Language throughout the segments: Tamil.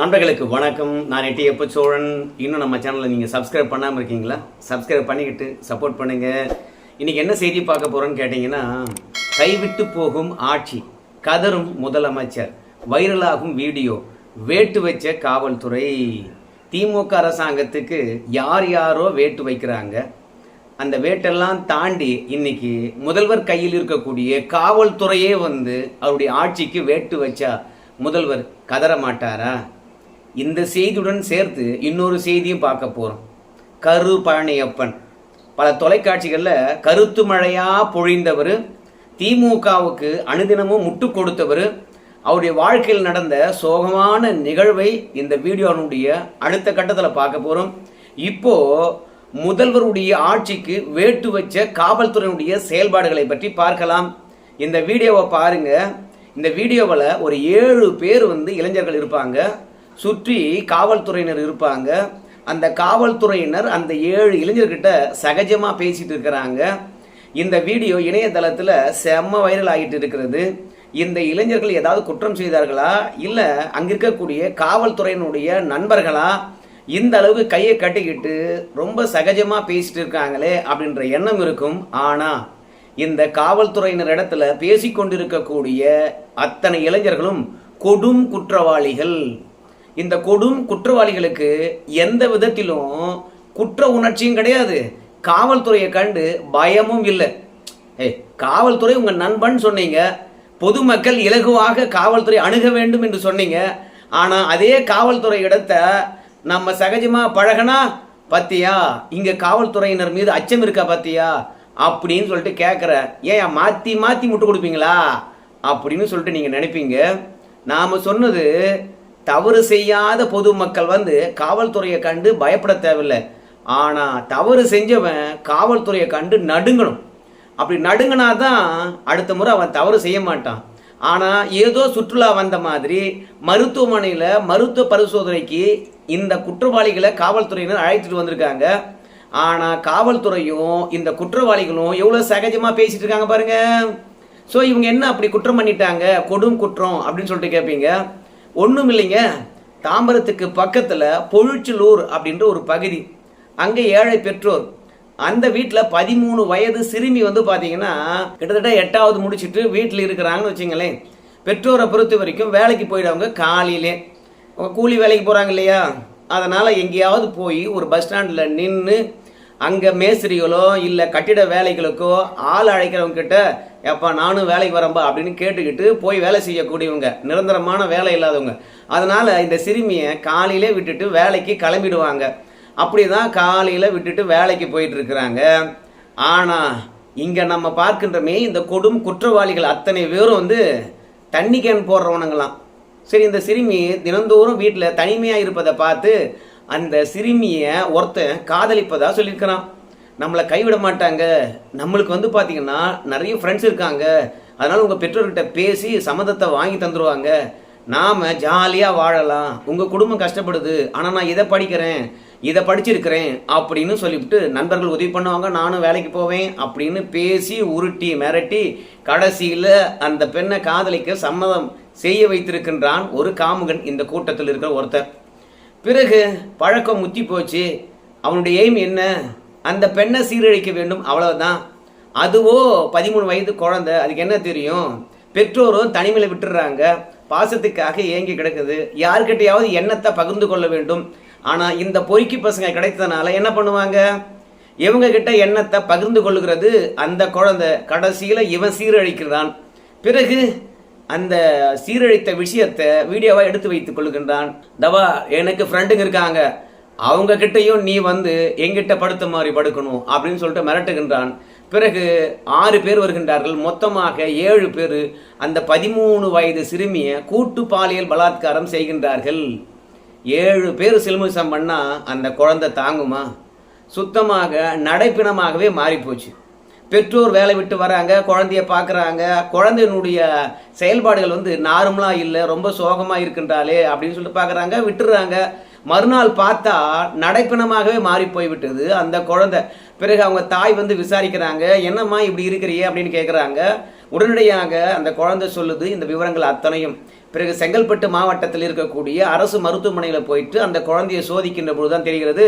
நண்பர்களுக்கு வணக்கம். நான் எட்டியப்ப சோழன் இன்னும் நம்ம சேனலை நீங்கள் சப்ஸ்கிரைப் பண்ணாமல் இருக்கீங்களா? சப்ஸ்கிரைப் பண்ணிக்கிட்டு சப்போர்ட் பண்ணுங்க. இன்னைக்கு என்ன செய்தி பார்க்க போறோம்னு கேட்டிங்கன்னா கைவிட்டு போகும் ஆட்சி கதரும் முதலமைச்சர் வைரலாகும் வீடியோ வேட்டு வச்ச காவல்துறை. திமுக அரசாங்கத்துக்கு யார் யாரோ வேட்டு வைக்கிறாங்க. அந்த வேட்டெல்லாம் தாண்டி இன்னைக்கு முதல்வர் கையில் இருக்கக்கூடிய காவல்துறையே வந்து அவருடைய ஆட்சிக்கு வேட்டு வச்சா முதல்வர் கதற மாட்டாரா? இந்த செய்தியுடன் சேர்த்து இன்னொரு செய்தியும் பார்க்க போகிறோம் கரு பழனியப்பன். பல தொலைக்காட்சிகளில் கருத்து மழையாக பொழிந்தவர் திமுகவுக்கு அனுதினமும் முட்டு கொடுத்தவர் அவருடைய வாழ்க்கையில் நடந்த சோகமான நிகழ்வை இந்த வீடியோனுடைய அடுத்த கட்டத்தில் பார்க்க போகிறோம் இப்போது முதல்வருடைய ஆட்சிக்கு வேட்டு வச்ச காவல்துறையினுடைய செயல்பாடுகளை பற்றி பார்க்கலாம். இந்த வீடியோவை பாருங்கள் இந்த வீடியோவில் ஒரு ஏழு பேர் வந்து இளைஞர்கள் இருப்பாங்க. சுற்றி காவல்துறையினர் இருப்பாங்க. அந்த காவல்துறையினர் அந்த ஏழு இளைஞர்கிட்ட சகஜமாக பேசிட்டு இருக்கிறாங்க. இந்த வீடியோ இணையதளத்தில் செம்ம வைரல் ஆகிட்டு இருக்கிறது. இந்த இளைஞர்கள் ஏதாவது குற்றம் செய்தார்களா? இல்லை அங்கே இருக்கக்கூடிய காவல்துறையினுடைய நண்பர்களா? இந்த அளவுக்கு கையை கட்டிக்கிட்டு ரொம்ப சகஜமாக பேசிட்டு இருக்காங்களே அப்படின்ற எண்ணம் இருக்கும். ஆனால் இந்த காவல்துறையினர் இடத்துல பேசிக்கொண்டிருக்கக்கூடிய அத்தனை இளைஞர்களும் கொடும் குற்றவாளிகள். இந்த கொடும் குற்றவாளிகளுக்கு எந்த விதத்திலும் குற்ற உணர்ச்சியும் கிடையாது. காவல்துறையை கண்டு பயமும் இல்லை. ஏய் காவல்துறை உங்கள் நண்பன் சொன்னீங்க. பொதுமக்கள் இலகுவாக காவல்துறை அணுக வேண்டும் என்று சொன்னீங்க. ஆனால் அதே காவல்துறை இடத்த நம்ம சகஜமாக பழகனா பத்தியா இங்கே காவல்துறையினர் மீது அச்சம் இருக்கா பத்தியா? அப்படின்னு சொல்லிட்டு கேட்குற ஏன் மாற்றி மாற்றி முட்டு கொடுப்பீங்களா? அப்படின்னு சொல்லிட்டு நீங்கள் நினைப்பீங்க. நாம் சொன்னது தவறு செய்யாத பொதுமக்கள் வந்து காவல்துறையை கண்டு பயப்பட தேவையில்லை. ஆனால் தவறு செஞ்சவன் காவல்துறையை கண்டு நடுங்கணும். அப்படி நடுங்கினா தான் அடுத்த முறை அவன் தவறு செய்ய மாட்டான். ஆனால் ஏதோ சுற்றுலா வந்த மாதிரி மருத்துவமனையில் மருத்துவ பரிசோதனைக்கு இந்த குற்றவாளிகளை காவல்துறையினர் அழைச்சிட்டு வந்திருக்காங்க. ஆனால் காவல்துறையும் இந்த குற்றவாளிகளும் எவ்வளோ சகஜமாக பேசிட்டு இருக்காங்க பாருங்க. ஸோ இவங்க என்ன அப்படி குற்றம் பண்ணிட்டாங்க? கொடும் குற்றம் அப்படின்னு சொல்லிட்டு கேட்பீங்க ஒன்றும் இல்லைங்க தாம்பரத்துக்கு பக்கத்தில் பொழுச்சலூர் அப்படின்ற ஒரு பகுதி. அங்கே ஏழை பெற்றோர். அந்த வீட்டில் பதிமூணு வயது சிறுமி வந்து பார்த்தீங்கன்னா கிட்டத்தட்ட எட்டாவது முடிச்சிட்டு வீட்டில் இருக்கிறாங்கன்னு வச்சுங்களேன். பெற்றோரை பொறுத்த வரைக்கும் வேலைக்கு போயிடுவாங்க காலையிலே. கூலி வேலைக்கு போகிறாங்க இல்லையா? அதனால் எங்கேயாவது போய் ஒரு பஸ் ஸ்டாண்டில் நின்று அங்கே மேஸ்திரிகளோ இல்லை கட்டிட வேலைகளுக்கோ ஆள் அழைக்கிறவங்க கிட்ட எப்பா நானும் வேலைக்கு வரம்பா அப்படின்னு கேட்டுக்கிட்டு போய் வேலை செய்யக்கூடியவங்க நிரந்தரமான வேலை இல்லாதவங்க. அதனால் இந்த சிறுமியை காலையிலே விட்டுட்டு வேலைக்கு கிளம்பிடுவாங்க. அப்படி தான் காலையில் விட்டுட்டு வேலைக்கு போயிட்டு இருக்கிறாங்க ஆனால் இங்கே நம்ம பார்க்கின்றமே இந்த கொடும் குற்றவாளிகள் அத்தனை பேரும் வந்து தண்ணி கேன் போடுறவனுங்களாம். சரி இந்த சிறுமி தினந்தோறும் வீட்டில் தனிமையாக இருப்பதை பார்த்து அந்த சிறுமியை ஒருத்தன் காதலிப்பதாக சொல்லியிருக்கிறான். நம்மளை கைவிட மாட்டாங்க. நம்மளுக்கு வந்து பார்த்தீங்கன்னா நிறைய ஃப்ரெண்ட்ஸ் இருக்காங்க. அதனால் உங்கள் பெற்றோர்கிட்ட பேசி சம்மதத்தை வாங்கி தந்துடுவாங்க நாம் ஜாலியாக வாழலாம். உங்கள் குடும்பம் கஷ்டப்படுது. ஆனால் நான் இதை படிக்கிறேன். இதை படிச்சிருக்கிறேன் அப்படின்னு சொல்லிவிட்டு நண்பர்கள் உதவி பண்ணுவாங்க. நானும் வேலைக்கு போவேன் அப்படின்னு பேசி உருட்டி மிரட்டி கடைசியில் அந்த பெண்ணை காதலிக்க சம்மதம் செய்ய வைத்திருக்கின்றான் ஒரு காமுகன். இந்த கூட்டத்தில் இருக்கிற ஒருத்தர் பிறகு பழக்கம் முத்தி போச்சு. அவனுடைய எய்ம் என்ன? அந்த பெண்ணை சீரழிக்க வேண்டும் அவ்வளவுதான். அதுவோ பதிமூணு வயது குழந்தை அதுக்கு என்ன தெரியும்? பெற்றோரும் தனிமையில் விட்டுடுறாங்க பாசத்துக்காக ஏங்கி கிடக்குது. யார்கிட்டயாவது எண்ணத்தை பகிர்ந்து கொள்ள வேண்டும். ஆனால் இந்த பொறுக்கி பசங்க கிடைத்ததுனால என்ன பண்ணுவாங்க? இவங்க கிட்ட எண்ணத்தை பகிர்ந்து கொள்ளுகிறது அந்த குழந்தை. கடைசியில் இவன் சீரழிக்கிறான். பிறகு அந்த சீரழித்த விஷயத்தை வீடியோவா எடுத்து வைத்துக் கொள்கின்றான். தவா எனக்கு ஃப்ரெண்டுங்க இருக்காங்க. அவங்க கிட்டையும் நீ வந்து எங்கிட்ட படுத்த மாதிரி படுக்கணும் அப்படின்னு சொல்லிட்டு மிரட்டுகின்றான். பிறகு ஆறு பேர் வருகின்றார்கள். மொத்தமாக ஏழு பேர் அந்த பதிமூணு வயது சிறுமியை கூட்டு பாலியல் பலாத்காரம் செய்கின்றார்கள். ஏழு பேர் சிலுமிசம் பண்ணால் அந்த குழந்தை தாங்குமா? சுத்தமாக நடைப்பிணமாகவே மாறிப்போச்சு. பெற்றோர் வேலை விட்டு வராங்க குழந்தைய பார்க்குறாங்க. குழந்தையினுடைய செயல்பாடுகள் வந்து நார்மலாக இல்லை ரொம்ப சோகமாக இருக்கின்றாலே அப்படின்னு சொல்லிட்டு பார்க்குறாங்க விட்டுறாங்க. மறுநாள் பார்த்தா நடைப்பிணமாகவே மாறி விட்டது அந்த குழந்தை. பிறகு அவங்க தாய் வந்து விசாரிக்கிறாங்க என்னம்மா இப்படி இருக்கிறியே? அப்படின்னு கேட்குறாங்க உடனடியாக அந்த குழந்தை சொல்லுது இந்த விவரங்கள் அத்தனையும். பிறகு செங்கல்பட்டு மாவட்டத்தில் இருக்கக்கூடிய அரசு மருத்துவமனையில் போயிட்டு அந்த குழந்தையை சோதிக்கின்ற பொழுது தான் தெரிகிறது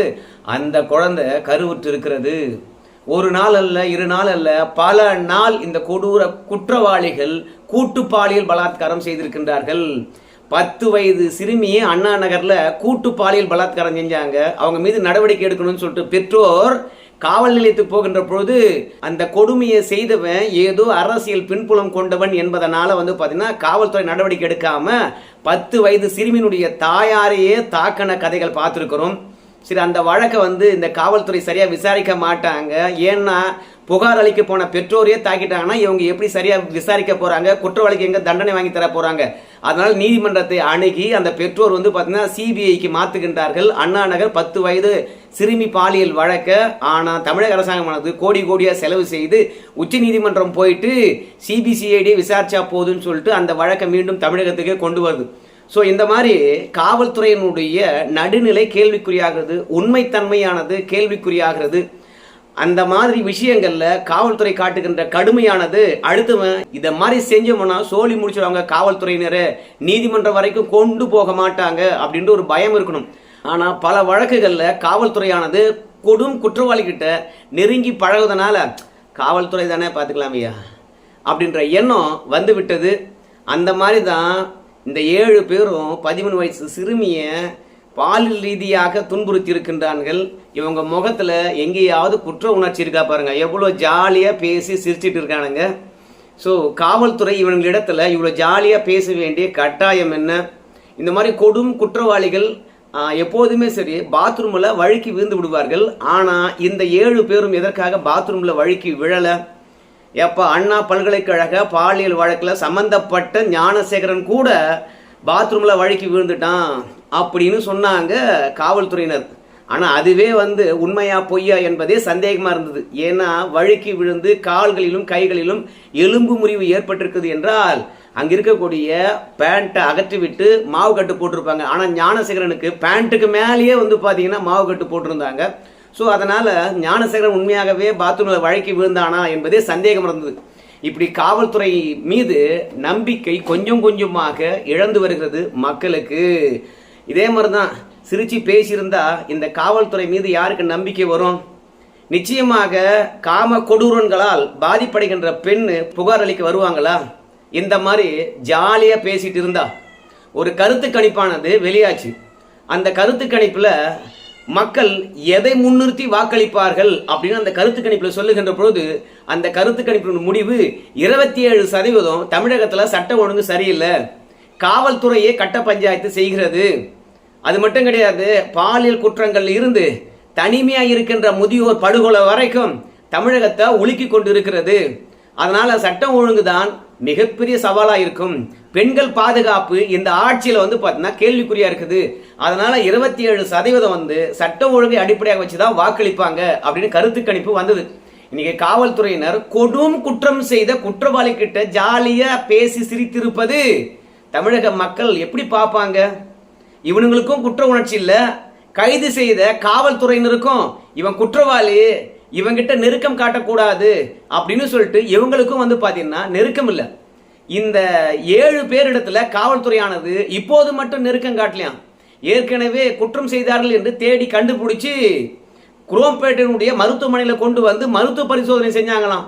அந்த குழந்தை கருவுற்று இருக்கிறது ஒரு நாள் அல்ல இரு நாள் அல்ல பல நாள் இந்த கொடூர குற்றவாளிகள் கூட்டு பாலியல் பலாத்காரம் செய்திருக்கின்றார்கள். பத்து வயது சிறுமியை அண்ணா நகரில் கூட்டு பாலியல் பலாத்காரம் செஞ்சாங்க. அவங்க மீது நடவடிக்கை எடுக்கணும்னு சொல்லிட்டு பெற்றோர் காவல் நிலையத்துக்கு போகின்ற பொழுது அந்த கொடுமையை செய்தவன் ஏதோ அரசியல் பின்புலம் கொண்டவன் என்பதனால வந்து பார்த்தீங்கன்னா காவல்துறை நடவடிக்கை எடுக்காம பத்து வயது சிறுமியினுடைய தாயாரையே தாக்கின கதைகள் பார்த்துருக்கிறோம். சரி அந்த வழக்கை வந்து இந்த காவல்துறை சரியாக விசாரிக்க மாட்டாங்க. ஏன்னா புகார் அளிக்க போன பெற்றோரையே தாக்கிட்டாங்கன்னா இவங்க எப்படி சரியாக விசாரிக்க போகிறாங்க குற்றவாளிக்கு எங்கே தண்டனை வாங்கி தர போகிறாங்க அதனால் நீதிமன்றத்தை அணுகி அந்த பெற்றோர் வந்து பார்த்தீங்கன்னா சிபிஐக்கு மாத்துகின்றார்கள். அண்ணா நகர் பத்து வயது சிறுமி பாலியல் வழக்க. ஆனால் தமிழக அரசாங்கமானது கோடி கோடியாக செலவு செய்து உச்ச நீதிமன்றம் போயிட்டு சிபிசிஐடி விசாரிச்சா போதுன்னு சொல்லிட்டு அந்த வழக்கை மீண்டும் தமிழகத்துக்கே கொண்டு வருது. ஸோ இந்த மாதிரி காவல்துறையினுடைய நடுநிலை கேள்விக்குறியாகிறது உண்மைத்தன்மையானது கேள்விக்குறியாகிறது. அந்த மாதிரி விஷயங்களில் காவல்துறை காட்டுகின்ற கடுமையானது அடுத்தவன் இதை மாதிரி செஞ்சோம்னா சோழி முடிச்சிடுவாங்க காவல்துறையினரை. நீதிமன்றம் வரைக்கும் கொண்டு போக மாட்டாங்க அப்படின்ற ஒரு பயம் இருக்கணும். ஆனால் பல வழக்குகளில் காவல்துறையானது கொடும் குற்றவாளிகிட்ட நெருங்கி பழகுவதனால காவல்துறை தானே பார்த்துக்கலாம் ஐயா அப்படின்ற எண்ணம் வந்து விட்டது அந்த மாதிரி தான் இந்த ஏழு பேரும் பதிமூணு வயசு சிறுமியை பாலியல் ரீதியாக துன்புறுத்தி இருக்கின்றார்கள் இவங்க முகத்தில் எங்கேயாவது குற்ற உணர்ச்சி இருக்கா பாருங்க. எவ்வளோ ஜாலியாக பேசி சிரிச்சிட்டு இருக்கானுங்க. ஸோ காவல்துறை இவங்களிடத்தில் இவ்வளோ ஜாலியாக பேச வேண்டிய கட்டாயம் என்ன? இந்த மாதிரி கொடும் குற்றவாளிகள் எப்போதுமே சரி பாத்ரூமில் வழுக்கி விழுந்து விடுவார்கள். ஆனால் இந்த ஏழு பேரும் எதற்காக பாத்ரூமில் வழுக்கி விழலை? எப்போ அண்ணா பல்கலைக்கழக பாலியல் வழக்கில் சம்மந்தப்பட்ட ஞானசேகரன் கூட பாத்ரூமில் வழுக்கி விழுந்துட்டான் அப்படின்னு சொன்னாங்க காவல்துறையினர். ஆனால் அதுவே வந்து உண்மையா பொய்யா என்பதே சந்தேகமாக இருந்தது. ஏன்னா வழுக்கி விழுந்து கால்களிலும் கைகளிலும் எலும்பு முறிவு ஏற்பட்டிருக்குது என்றால் அங்கே இருக்கக்கூடிய பேண்ட்டை அகற்றிவிட்டு மாவு கட்டு போட்டிருப்பாங்க. ஆனால் ஞானசேகரனுக்கு பேண்ட்டுக்கு மேலேயே வந்து பார்த்தீங்கன்னா மாவு கட்டு போட்டிருந்தாங்க. ஸோ அதனால் ஞானசேகரன் உண்மையாகவே பாத்ரூமில் வழக்கி விழுந்தானா என்பதே சந்தேகம் இருந்தது. இப்படி காவல்துறை மீது நம்பிக்கை கொஞ்சம் கொஞ்சமாக இழந்து வருகிறது மக்களுக்கு. இதே மாதிரி தான் சிரிச்சு பேசியிருந்தா இந்த காவல்துறை மீது யாருக்கு நம்பிக்கை வரும்? நிச்சயமாக காம கொடூரன்களால் பாதிப்படைகின்ற பெண் புகார் அளிக்க வருவாங்களா? இந்த மாதிரி ஜாலியாக பேசிட்டு இருந்தா. ஒரு கருத்து கணிப்பானது வெளியாச்சு. அந்த கருத்து கணிப்பில் மக்கள் எதை முன்னிறுத்தி வாக்களிப்பார்கள் அப்படின்னு அந்த கருத்து கணிப்பில் சொல்லுகின்ற பொழுது அந்த கருத்து கணிப்பின் முடிவு இருபத்தி ஏழு சதவீதம் தமிழகத்தில் சட்டம் ஒழுங்கு சரியில்லை. காவல்துறையே கட்ட பஞ்சாயத்து செய்கிறது. அது மட்டும் கிடையாது பாலியல் குற்றங்கள் இருந்து தனிமையாக இருக்கின்ற முதியோர் படுகொலை வரைக்கும் தமிழகத்தை உலுக்கி கொண்டு இருக்கிறது அதனால சட்டம் ஒழுங்கு தான் மிகப்பெரிய சவாலா இருக்கும் பெண்கள் பாதுகாப்பு இந்த ஆட்சியில வந்து பார்த்தீங்கன்னா கேள்விக்குறியா இருக்குது. அதனால இருபத்தி ஏழு சதவீதம் வந்து சட்ட ஒழுங்கை அடிப்படையாக வச்சுதான் வாக்களிப்பாங்க அப்படின்னு கருத்து கணிப்பு வந்தது. இன்னைக்கு காவல்துறையினர் கொடும் குற்றம் செய்த குற்றவாளி கிட்ட ஜாலியா பேசி சிரித்திருப்பது தமிழக மக்கள் எப்படி பார்ப்பாங்க? இவனுங்களுக்கும் குற்ற உணர்ச்சி இல்ல. கைது செய்த காவல்துறையினருக்கும் இவன் குற்றவாளி. இவங்கிட்ட நெருக்கம் காட்டக்கூடாது அப்படின்னு சொல்லிட்டு இவங்களுக்கும் வந்து பார்த்தீங்கன்னா நெருக்கம் இல்லை. இந்த ஏழு பேரிடத்துல காவல்துறையானது இப்போது மட்டும் நெருக்கம் காட்டலையாம். ஏற்கனவே குற்றம் செய்தார்கள் என்று தேடி கண்டுபிடிச்சி குரோம்பேட்டினுடைய மருத்துவமனையில் கொண்டு வந்து மருத்துவ பரிசோதனை செஞ்சாங்களாம்.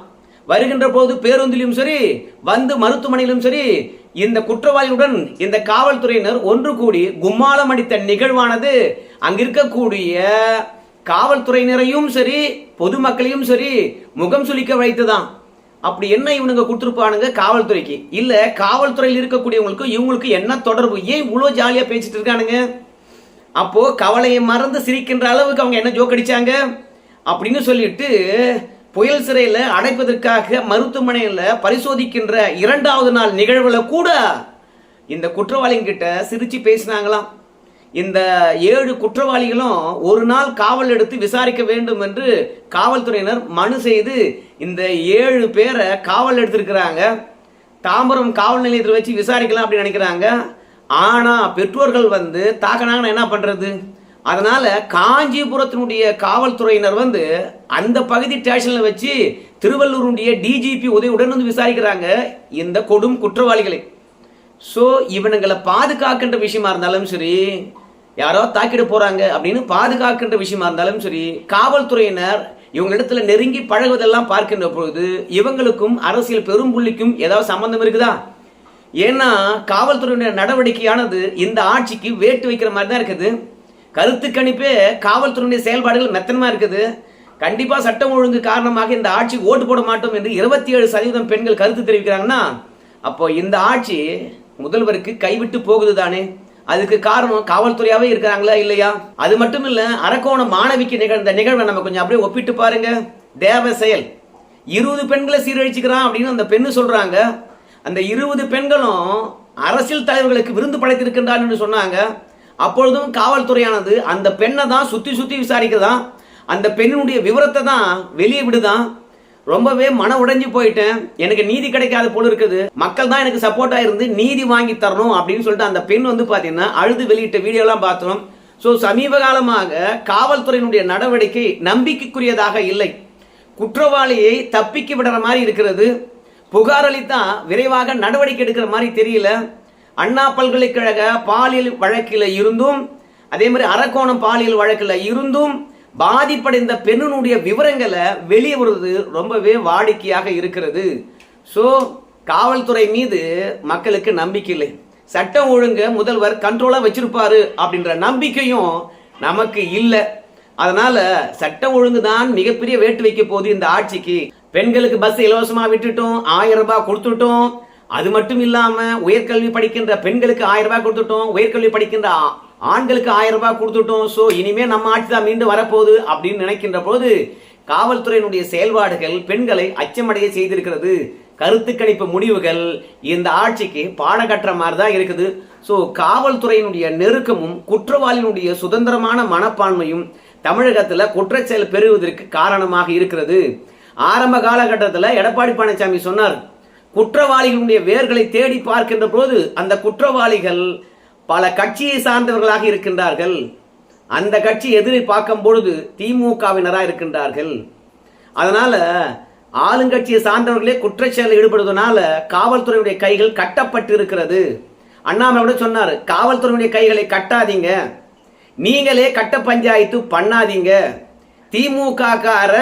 வருகின்ற போது பேருந்திலும் சரி வந்து மருத்துவமனையிலும் சரி இந்த குற்றவாளியுடன் இந்த காவல்துறையினர் ஒன்று கூடி கும்மாளம் அடித்த நிகழ்வானது அங்கிருக்கக்கூடிய காவல்துறையினரையும் சரி பொதுமக்களையும் சரி முகம் சுளிக்க வைத்துதான் அப்படி என்ன இவனுங்க கொடுத்துருப்பானுங்க காவல்துறைக்கு? இல்ல காவல்துறையில் இருக்கக்கூடியவங்களுக்கு இவங்களுக்கு என்ன தொடர்பு? ஏன் இவ்வளோ ஜாலியா பேசிட்டு இருக்கானுங்க? அப்போ கவலையை மறந்து சிரிக்கின்ற அளவுக்கு அவங்க என்ன ஜோக் அடிச்சாங்க? அப்படின்னு சொல்லிட்டு புயல் சிறையில் அடைப்பதற்காக மருத்துவமனையில் பரிசோதிக்கின்ற இரண்டாவது நாள் நிகழ்வுல கூட இந்த குற்றவாளிங்கிட்ட சிரிச்சு பேசினாங்களாம். இந்த ஏழு குற்றவாளிகளும் ஒரு நாள் காவல் எடுத்து விசாரிக்க வேண்டும் என்று காவல்துறையினர் மனு செய்து இந்த ஏழு பேரை காவல் எடுத்திருக்கிறாங்க. தாம்பரம் காவல் நிலையத்தில் வச்சு விசாரிக்கலாம் அப்படின்னு நினைக்கிறாங்க. ஆனால் பெற்றோர்கள் வந்து தாக்கினாங்கன்னா என்ன பண்ணுறது அதனால் காஞ்சிபுரத்தினுடைய காவல்துறையினர் வந்து அந்த பகுதி ஸ்டேஷனில் வச்சு திருவள்ளூருடைய டிஜிபி உதவியுடன் வந்து விசாரிக்கிறாங்க இந்த கொடும் குற்றவாளிகளை. ஸோ இவனுங்களை பாதுகாக்கின்ற விஷயமா இருந்தாலும் சரி யாரோ தாக்கிட போறாங்க அப்படின்னு பாதுகாக்கின்ற விஷயமா இருந்தாலும் சரி காவல்துறையினர் இவங்களிடத்துல நெருங்கி பழகுவதெல்லாம் பார்க்கின்ற பொழுது இவங்களுக்கும் அரசியல் பெரும் புள்ளிக்கும் ஏதாவது சம்பந்தம் இருக்குதா? ஏன்னா காவல்துறையினுடைய நடவடிக்கையானது இந்த ஆட்சிக்கு வேட்டு வைக்கிற மாதிரி தான் இருக்குது. கருத்து கணிப்பே காவல்துறையினுடைய செயல்பாடுகள் மெத்தனமா இருக்குது. கண்டிப்பா சட்டம் ஒழுங்கு காரணமாக இந்த ஆட்சி ஓட்டு போட மாட்டோம் என்று இருபத்தி ஏழு சதவீதம் பெண்கள் கருத்து தெரிவிக்கிறாங்கன்னா அப்போ இந்த ஆட்சி முதல்வருக்கு கைவிட்டு போகுது தானே அதுக்கு காரணம் காவல்துறையாவே இருக்கிறாங்களா இல்லையா? அது மட்டும் இல்ல அரக்கோணம் மாணவிக்கு நிகழ்ந்த நிகழ்வை நம்ம கொஞ்சம் அப்படியே ஒப்பிட்டு பாருங்க. தேவ செயல். இருபது பெண்களை சீரழிச்சுக்கிறான் அப்படின்னு அந்த பெண்ணு சொல்றாங்க. அந்த இருபது பெண்களும் அரசியல் தலைவர்களுக்கு விருந்து படைத்திருக்கின்றான்னு என்று சொன்னாங்க. அப்பொழுதும் காவல்துறையானது அந்த பெண்ணை தான் சுத்தி சுத்தி விசாரிக்கிறதா அந்த பெண்ணினுடைய விவரத்தை தான் வெளியே விடுதான். ரொம்பவே மன உடைஞ்சு போயிட்டேன். எனக்கு நீதி கிடைக்காத போல இருக்குது. மக்கள் தான் எனக்கு சப்போர்ட்டா இருந்து நீதி வாங்கி தரணும் அப்படின்னு சொல்லிட்டு அந்த பெண் வந்து பாத்தீங்கன்னா அழுது வெளியிட்ட வீடியோலாம் பார்த்தோம். ஸோ சமீப காலமாக காவல்துறையினுடைய நடவடிக்கை நம்பிக்கைக்குரியதாக இல்லை. குற்றவாளியை தப்பிக்க விடுற மாதிரி இருக்கிறது. புகார் அளித்தா விரைவாக நடவடிக்கை எடுக்கிற மாதிரி தெரியல. அண்ணா பல்கலைக்கழக பாலியல் வழக்கில் இருந்தும் அதே மாதிரி அரக்கோணம் பாலியல் வழக்கில் இருந்தும் பாதிப்படைந்த பெண்ணினுடைய விவரங்களை வெளியே வருவது ரொம்பவே வாடிக்கையாக இருக்கிறது. ஸோ காவல்துறை மீது மக்களுக்கு நம்பிக்கை இல்லை. சட்டம் ஒழுங்க முதல்வர் கண்ட்ரோலாக வச்சிருப்பாரு அப்படின்ற நம்பிக்கையும் நமக்கு இல்லை. அதனால சட்டம் ஒழுங்கு தான் மிகப்பெரிய வேட்டு வைக்க போகுது இந்த ஆட்சிக்கு. பெண்களுக்கு பஸ் இலவசமா விட்டுட்டோம் ஆயிரம் ரூபாய் கொடுத்துட்டோம். அது மட்டும் இல்லாம உயர்கல்வி படிக்கின்ற பெண்களுக்கு ஆயிரம் ரூபாய் கொடுத்துட்டோம் உயர்கல்வி படிக்கின்ற ஆண்களுக்கு ஆயிரம் ரூபாய் கொடுத்துட்டோம் ஸோ இனிமே நம்ம ஆட்சி தான் மீண்டும் வரப்போகுது அப்படின்னு நினைக்கின்ற போது காவல்துறையினுடைய செயல்பாடுகள் பெண்களை அச்சமடைய செய்திருக்கிறது. கருத்து கணிப்பு முடிவுகள் இந்த ஆட்சிக்கு பாடம் கட்டுற மாதிரி தான் இருக்குது. ஸோ காவல்துறையினுடைய நெருக்கமும் குற்றவாளியினுடைய சுதந்திரமான மனப்பான்மையும் தமிழகத்தில் குற்றச்செயல் பெறுவதற்கு காரணமாக இருக்கிறது. ஆரம்ப காலகட்டத்தில் எடப்பாடி பழனிசாமி சொன்னார் குற்றவாளிகளுடைய வேர்களை தேடி பார்க்கின்ற போது அந்த குற்றவாளிகள் பல கட்சியை சார்ந்தவர்களாக இருக்கின்றார்கள். அந்த கட்சி எதிரை பார்க்கும் பொழுது திமுகவினராக இருக்கின்றார்கள். அதனால ஆளுங்கட்சியை சார்ந்தவர்களே குற்றச்செயலில் ஈடுபடுவதனால காவல்துறையுடைய கைகள் கட்டப்பட்டு இருக்கிறது அண்ணாமலை கூட சொன்னார் காவல்துறையுடைய கைகளை கட்டாதீங்க. நீங்களே கட்ட பஞ்சாயத்து பண்ணாதீங்க. திமுக கார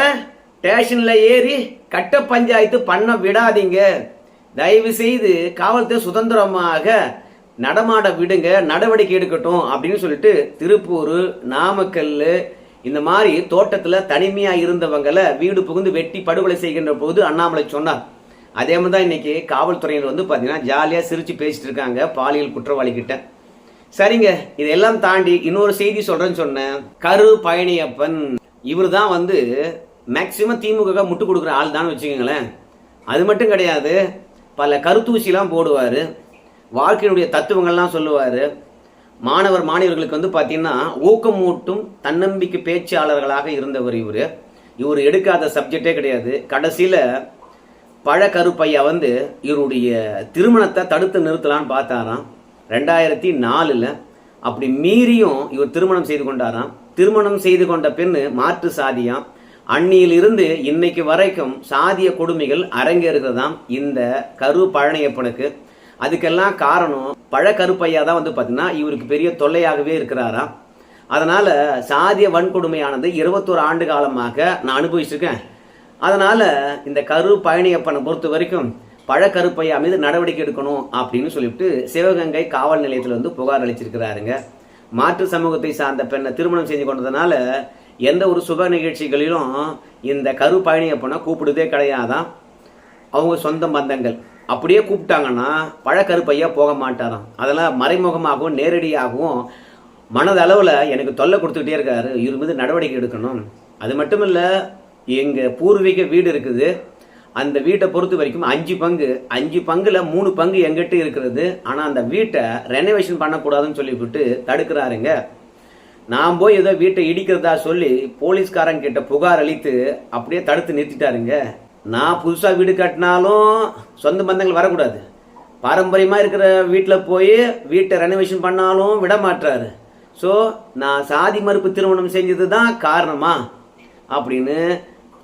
ஸ்டேஷன்ல ஏறி கட்ட பஞ்சாயத்து பண்ண விடாதீங்க. தயவு செய்து காவல்துறை சுதந்திரமாக நடமாட விடுங்க நடவடிக்கை எடுக்கட்டும் அப்படின்னு சொல்லிட்டு திருப்பூர் நாமக்கல் இந்த மாதிரி தோட்டத்தில் தனிமையாக இருந்தவங்களை வீடு புகுந்து வெட்டி படுகொலை செய்கின்ற போது அண்ணாமலை சொன்னார். அதே மாதிரி தான் இன்றைக்கி காவல்துறையினர் வந்து பார்த்தீங்கன்னா ஜாலியாக சிரித்து பேசிட்டு இருக்காங்க பாலியல் குற்றவாளிகிட்ட. சரிங்க இதெல்லாம் தாண்டி இன்னொரு செய்தி சொல்கிறேன்னு சொன்னேன். கரு பழனியப்பன் இவர் தான் வந்து மேக்சிமம் திமுக முட்டு கொடுக்குற ஆள் தான் வச்சுக்கோங்களேன். அது மட்டும் கிடையாது பல கருத்தூசிலாம் போடுவார். வாழ்க்கையினுடைய தத்துவங்கள்லாம் சொல்லுவார். மாணவர் மாணவர்களுக்கு வந்து பார்த்தீங்கன்னா ஊக்கமூட்டும் தன்னம்பிக்கை பேச்சாளர்களாக இருந்தவர் இவர். இவர் எடுக்காத சப்ஜெக்டே கிடையாது. கடைசியில் பழக்கருப்பையா வந்து இவருடைய திருமணத்தை தடுத்து நிறுத்தலான்னு பார்த்தாராம். ரெண்டாயிரத்தி நாலில் அப்படி மீறியும் இவர் திருமணம் செய்து கொண்டாராம். திருமணம் செய்து கொண்ட பெண்ணு மாற்று சாதியாம் அன்னியிலிருந்து இன்னைக்கு வரைக்கும் சாதிய கொடுமைகள் அரங்கேறுகிறதாம் இந்த கரு பழனியப்பனுக்கு. அதுக்கெல்லாம் காரணம் பழக்கருப்பையா தான் வந்து பார்த்தீங்கன்னா இவருக்கு பெரிய தொல்லையாகவே இருக்கிறாராம் அதனால் சாதிய வன்கொடுமையானது இருபத்தோரு ஆண்டு காலமாக நான் அனுபவிச்சிருக்கேன். அதனால் இந்த கரு பயணியப்பனை பொறுத்த வரைக்கும் பழக்கருப்பையா மீது நடவடிக்கை எடுக்கணும் அப்படின்னு சொல்லிவிட்டு சிவகங்கை காவல் நிலையத்தில் வந்து புகார் அளிச்சிருக்கிறாருங்க. மாற்று சமூகத்தை சார்ந்த பெண்ணை திருமணம் செஞ்சு கொண்டதுனால எந்த ஒரு சுப நிகழ்ச்சிகளிலும் இந்த கரு பயணியப்பனை கூப்பிடுதே கிடையாதான் அவங்க சொந்த பந்தங்கள். அப்படியே கூப்பிட்டாங்கன்னா பழக்கருப்பையா போக மாட்டாராம். அதெல்லாம் மறைமுகமாகவும் நேரடியாகவும் மனதளவில் எனக்கு தொல்லை கொடுத்துக்கிட்டே இருக்காரு. இவர் மீது நடவடிக்கை எடுக்கணும். அது மட்டும் இல்லை எங்கள் பூர்வீக வீடு இருக்குது. அந்த வீட்டை பொறுத்த வரைக்கும் அஞ்சு பங்கு. அஞ்சு பங்குல மூணு பங்கு எங்கிட்ட இருக்கிறது. ஆனால் அந்த வீட்டை ரெனோவேஷன் பண்ணக்கூடாதுன்னு சொல்லிவிட்டு தடுக்கிறாருங்க. நான் போய் ஏதோ வீட்டை இடிக்கிறதா சொல்லி போலீஸ்காரங்க கிட்ட புகார் அளித்து அப்படியே தடுத்து நிறுத்திட்டாருங்க. நான் புதுசாக வீடு கட்டினாலும் சொந்த பந்தங்கள் வரக்கூடாது. பாரம்பரியமாக இருக்கிற வீட்டில் போய் வீட்டை ரெனோவேஷன் பண்ணாலும் விட மாட்டாரு ஸோ நான் சாதி மறுப்பு திருமணம் செஞ்சது தான் காரணமா? அப்படின்னு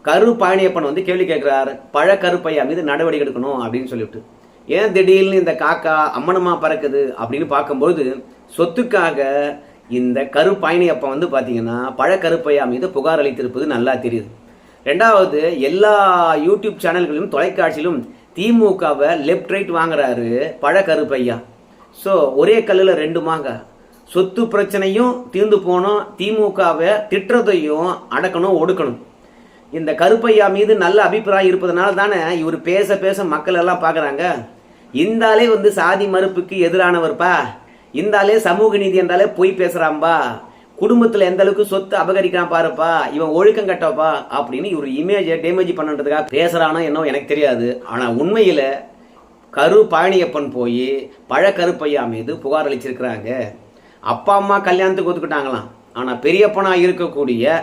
கரு பழனியப்பன் வந்து கேள்வி கேட்குறாரு. பழ கருப்பையா மீது நடவடிக்கை எடுக்கணும் அப்படின்னு சொல்லிவிட்டு ஏன் திடீர்னு இந்த காக்கா அம்மனமா பறக்குது அப்படின்னு பார்க்கும்போது சொத்துக்காக இந்த கரு பயணியப்பன் வந்து பார்த்தீங்கன்னா பழ கருப்பையா மீது புகார் அளித்திருப்பது நல்லா தெரியுது. ரெண்டாவது எல்லா யூடியூப் சேனல்களிலும் தொலைக்காட்சியிலும் திமுகவை லெஃப்ட் ரைட் வாங்குறாரு பழ கருப்பையா ஸோ ஒரே கல்லில் ரெண்டுமாங்க சொத்து பிரச்சனையும் தீர்ந்து போனோம் திமுகவை திட்டுறதையும் அடக்கணும் ஒடுக்கணும். இந்த கருப்பையா மீது நல்ல அபிப்பிராயம் இருப்பதனால தானே இவர் பேச பேச மக்கள் எல்லாம் பார்க்குறாங்க இந்தாலே வந்து சாதி மறுப்புக்கு எதிரானவர்ப்பா. இந்தாலே சமூக நீதி என்றாலே பொய் பேசுகிறாம்பா குடும்பத்தில் எந்த அளவுக்கு சொத்து அபகரிக்கிறான் பாருப்பா இவன் ஒழுக்கம் கட்டப்பா அப்படின்னு இவர் இமேஜை டேமேஜ் பண்ணுறதுக்காக பேசுகிறானோ என்னவோ எனக்கு தெரியாது. ஆனால் உண்மையில் கரு பழனியப்பன் போய் பழ கருப்பையா மீது புகார் அளிச்சிருக்கிறாங்க. அப்பா அம்மா கல்யாணத்துக்கு ஒத்துக்கிட்டாங்களாம். ஆனால் பெரியப்பனாக இருக்கக்கூடிய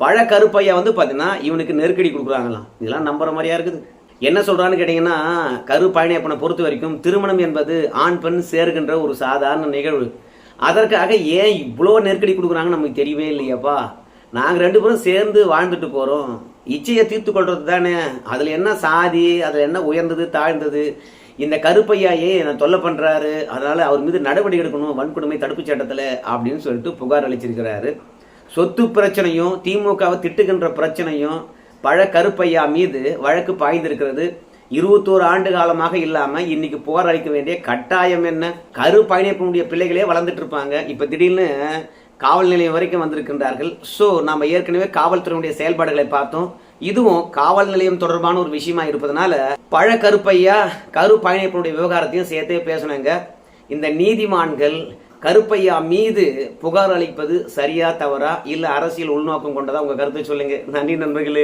பழ கருப்பையா வந்து பார்த்தீங்கன்னா இவனுக்கு நெருக்கடி கொடுக்குறாங்களாம். இதெல்லாம் நம்புற மாதிரியா இருக்குது. என்ன சொல்கிறான்னு கேட்டிங்கன்னா கரு பழனியப்பனை பொறுத்த வரைக்கும் திருமணம் என்பது ஆண் பெண் சேர்கின்ற ஒரு சாதாரண நிகழ்வு. அதற்காக ஏன் இவ்வளோ நெருக்கடி கொடுக்குறாங்கன்னு நமக்கு தெரியவே இல்லையாப்பா? நாங்கள் ரெண்டு பேரும் சேர்ந்து வாழ்ந்துட்டு போகிறோம் இச்சையை தீர்த்து கொள்வது தானே? அதில் என்ன சாதி அதில் என்ன உயர்ந்தது தாழ்ந்தது? இந்த கருப்பையா ஏன் என்னை தொல்லை பண்ணுறாரு அதனால் அவர் மீது நடவடிக்கை எடுக்கணும் வன்கொடுமை தடுப்புச் சட்டத்தில் அப்படின்னு சொல்லிட்டு புகார் அளிச்சிருக்கிறாரு. சொத்து பிரச்சனையும் திமுகவை திட்டுகின்ற பிரச்சனையும் பழ கருப்பையா மீது வழக்கு பாய்ந்திருக்கிறது. இருபத்தோரு ஆண்டு காலமாக இல்லாமல் இன்னைக்கு புகார் அளிக்க வேண்டிய கட்டாயம் என்ன? கரு பயணிப்பினுடைய பிள்ளைகளே வளர்ந்துட்டு இருப்பாங்க. இப்போ திடீர்னு காவல் நிலையம் வரைக்கும் வந்திருக்கின்றார்கள். ஸோ நம்ம ஏற்கனவே காவல்துறையினுடைய செயல்பாடுகளை பார்த்தோம். இதுவும் காவல் நிலையம் தொடர்பான ஒரு விஷயமா இருப்பதனால பழ கருப்பையா கரு பயணிப்பனுடைய விவகாரத்தையும் சேர்த்தே பேசணுங்க. இந்த நீதிமான்கள் கருப்பையா மீது புகார் அளிப்பது சரியா தவறா? இல்லை அரசியல் உள்நோக்கம் கொண்டதா? உங்க கருத்தை சொல்லுங்க. நன்றி நண்பர்களே.